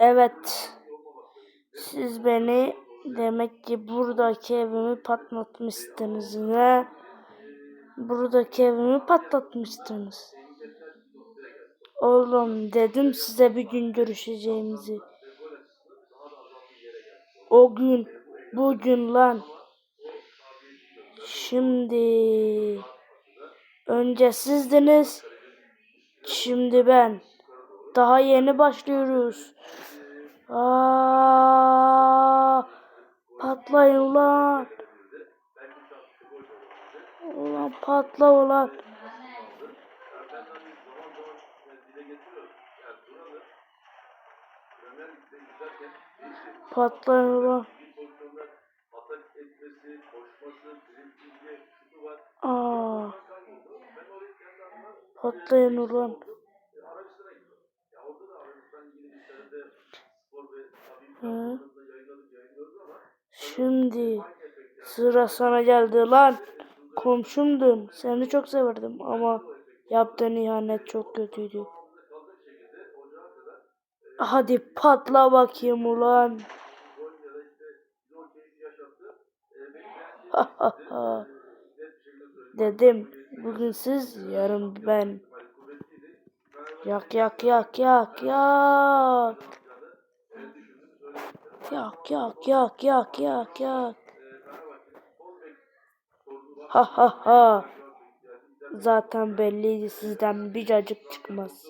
Evet. Siz beni demek ki buradaki evimi patlatmıştınız ne? Buradaki evimi patlatmıştınız. Oğlum dedim size bir gün görüşeceğimizi. O gün, bugün lan. Şimdi önce sizdiniz. Şimdi ben. Daha yeni başlıyoruz. Aa, patlayın ulan. Ulan patla ulan. Patlayın ulan. Aa, patlayın ulan. Hı? Şimdi sıra sana geldi lan. Komşumdun. Seni çok severdim ama yaptığın ihanet çok kötüydü. Hadi patla bakayım ulan. Dedim bugün siz yarın ben. Yak yak yak yak yak. Yak yak yak yak yak yak. Ha ha ha. Zaten belliydi sizden bir cacık çıkmaz.